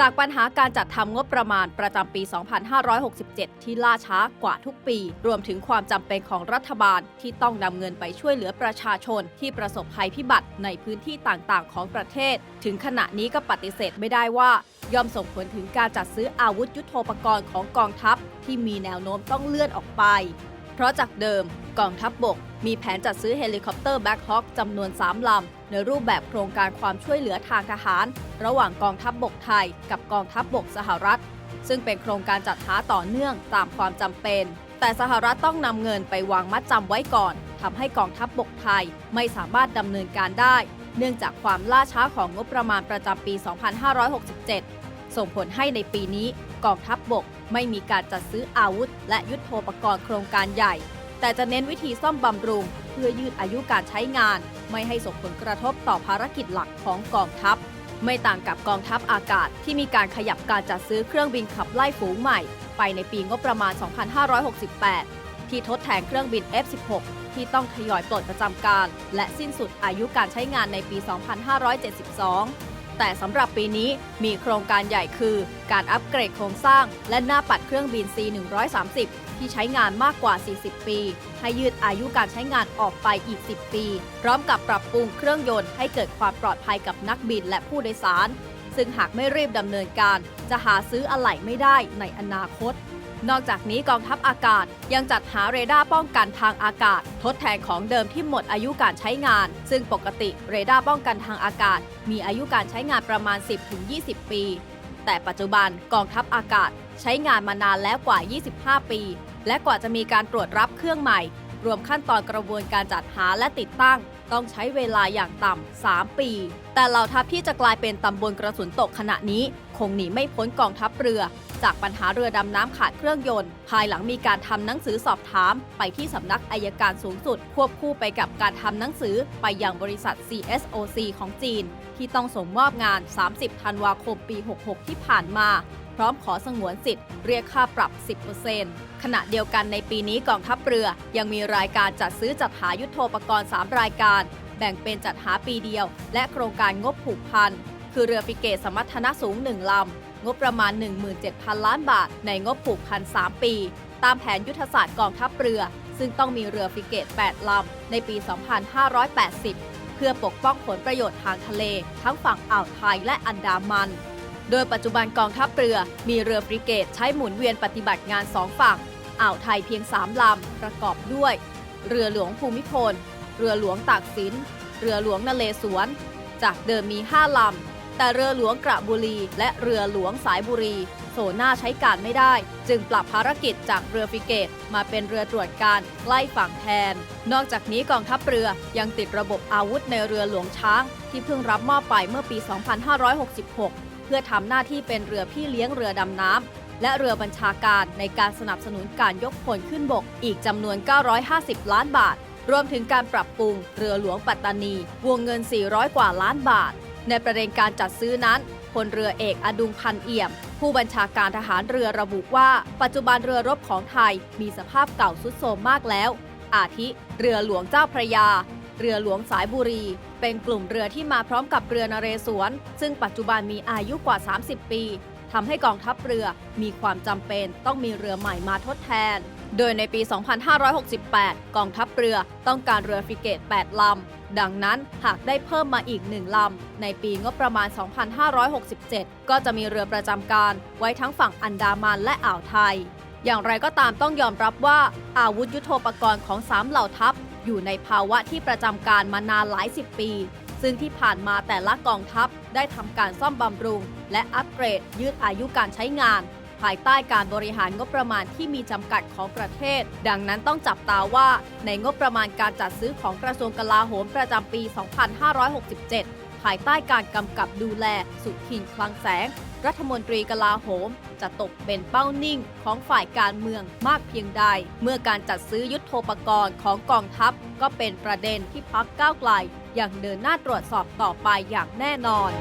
จากปัญหาการจัดทำงบประมาณประจำปี 2567 ที่ล่าช้ากว่าทุกปี รวมถึงความจำเป็นของรัฐบาลที่ต้องนำเงินไปช่วยเหลือประชาชนที่ประสบภัยพิบัติในพื้นที่ต่างๆ ของประเทศ ถึงขณะนี้ก็ปฏิเสธไม่ได้ว่า ย่อมส่งผลถึงการจัดซื้ออาวุธยุโทโธปกรณ์ของกองทัพ ที่มีแนวโน้มต้องเลื่อนออกไป เพราะจากเดิมกองทัพบบก มีแผนจัดซื้อเฮลิคอปเตอร์แบ็คฮอคจำนวน 3 ลำ ในรูปแบบโครงการความช่วยเหลือทางทหาร ระหว่างกองทัพบบกไทย กับกองทัพบบกสหรัฐ ซึ่งเป็นโครงการจัดหาต่อเนื่องตามความจำเป็น แต่สหรัฐต้องนำเงินไปวางมัดจำไว้ก่อนทำให้กองทัพบบกไทยไม่สามารถดำเนินการได้ เนื่องจากความล่าช้าของงบประมาณประจำปี 2567 ส่งผลให้ในปีนี้กองทัพบบกไม่มีการจัดซื้ออาวุธ และยุทโธปกรณ์โครงการใหญ่ แต่จะเน้นวิธีซ่อมบำรุง เพื่อยืดอายุการใช้งาน ไม่ให้ส่งผลกระทบต่อภารกิจหลักของกองทัพ ไม่ต่างกับกองทัพอากาศ ที่มีการขยับการจัดซื้อเครื่องบินขับไล่ฝูงใหม่ ไปในปีงบประมาณ 2568 ที่ทดแทนเครื่องบิน F-16 ที่ต้องทยอยปลดประจำการ และสิ้นสุดอายุการใช้งานในปี 2572แต่สำหรับปีนี้มีโครงการใหญ่คือ การอัปเกรดโครงสร้างและหน้าปัดเครื่องบิน C130 ที่ใช้งานมากกว่า 40 ปี ให้ยืดอายุการใช้งานออกไปอีก 10 ปี พร้อมกับปรับปรุงเครื่องยนต์ให้เกิดความปลอดภัยกับนักบินและผู้โดยสาร ซึ่งหากไม่รีบดำเนินการ จะหาซื้ออะไหล่ไม่ได้ในอนาคต นอกจากนี้กองทัพอากาศยังจัดหาเรดาร์ป้องกันทางอากาศ ทดแทนของเดิมที่หมดอายุการใช้งาน ซึ่งปกติเรดาร์ป้องกันทางอากาศ มีอายุการใช้งานประมาณ 10-20 ปี แต่ปัจจุบันกองทัพอากาศใช้งานมานานแล้วกว่า 25 ปี และกว่าจะมีการตรวจรับเครื่องใหม่ รวมขั้นตอนกระบวนการจัดหาและติดตั้ง ต้องใช้เวลาอย่างต่ำ 3 ปี แต่เหล่าทัพที่จะกลายเป็นตำบลกระสุนตกขณะนี้ คงหนีไม่พ้นกองทัพเรือ จากปัญหาเรือดำน้ำขาดเครื่องยนต์ ภายหลังมีการทำหนังสือสอบถาม ไปที่สำนักอายการสูงสุด ควบคู่ไปกับการทำหนังสือไปยังบริษัท CSOC ของจีน ที่ต้องส่งมอบงาน 30 ธันวาคม ปี 66 ที่ผ่านมา พร้อมขอสงวนสิทธิ์เรียกค่าปรับ 10%ขณะเดียวกันในปีนี้กองทัพเรือ ยังมีรายการจัดซื้อจัดหายุทโธปกรณ์ 3 รายการ แบ่งเป็นจัดหาปีเดียว และโครงการงบผูกพัน คือเรือฟิเกตสมรรถนะสูง 1 ลำ งบประมาณ 17,000 ล้านบาท ในงบผูกพัน 3 ปี ตามแผนยุทธศาสตร์กองทัพเรือ ซึ่งต้องมีเรือฟิเกต 8 ลำ ในปี 2580 เพื่อปกป้องผลประโยชน์ทางทะเล ทั้งฝั่งอ่าวไทยและอันดามัน โดยปัจจุบันกองทัพเรือมีเรือฟริเกตใช้หมุนเวียนปฏิบัติงานสองฝั่ง อ่าวไทยเพียง3ลำประกอบด้วย เรือหลวงภูมิพล เรือหลวงตากสิน เรือหลวงนเลสวน จากเดิมมี5ลำ แต่เรือหลวงกระบุรี และเรือหลวงสายบุรี โซน่าใช้การไม่ได้ จึงปรับภารกิจจากเรือฟริเกตมาเป็นเรือตรวจการใกล้ฝั่งแทน นอกจากนี้กองทัพเรือยังติดระบบอาวุธในเรือหลวงช้าง ที่เพิ่งรับมอบไปเมื่อปี 2566 พื่อทำหน้าที่เป็นเรือพี่เลี้ยงเรือดำน้ำและเรือบัญชาการในการสนับสนุนการยกพลขึ้นบกอีกจำนวน 950 ล้านบาท รวมถึงการปรับปรุงเรือหลวงปัตตานี วงเงิน 400 กว่าล้านบาท ในประเด็นการจัดซื้อนั้นพลเรือเอกอดุงพันเอี่ยม ผู้บัญชาการทหารเรือระบุว่า ปัจจุบันเรือรบของไทยมีสภาพเก่าทรุดโทรมมากแล้ว อาทิ เรือหลวงเจ้าพระยา เรือหลวงสายบุรี เป็นกลุ่มเรือที่มาพร้อมกับเรือนเรศวร ซึ่งปัจจุบันมีอายุกว่า 30 ปีทำให้กองทัพเรือมีความจำเป็นต้องมีเรือใหม่มาทดแทน โดยในปี 2568 กองทัพเรือต้องการเรือฟริเกต 8 ลำ ดังนั้นหากได้เพิ่มมาอีก1ลำ ในปีงบประมาณ 2567 ก็จะมีเรือประจำการไว้ทั้งฝั่งอันดามันและอ่าวไทย อย่างไรก็ตามต้องยอมรับว่าอาวุธยุโทโธปกรณ์ของสามเหล่าทัพ อยู่ในภาวะที่ประจำการมานานหลายสิบปี ซึ่งที่ผ่านมาแต่ละกองทัพได้ทำการซ่อมบำรุง และอัปเกรดยืดอายุการใช้งาน ภายใต้การบริหารงบประมาณที่มีจำกัดของประเทศ ดังนั้นต้องจับตาว่าในงบประมาณการจัดซื้อของกระทรวงกลาโหมประจำปี 2567 ภายใต้การกำกับดูแลสุทินคลังแสง รัฐมนตรีกลาโหม จะตกเป็นเป้านิ่งของฝ่ายการเมืองมากเพียงใด เมื่อการจัดซื้อยุทโธปกรณ์ของกองทัพ ก็เป็นประเด็นที่พักก้าวไกลยังเดินหน้าตรวจสอบต่อไปอย่างแน่นอน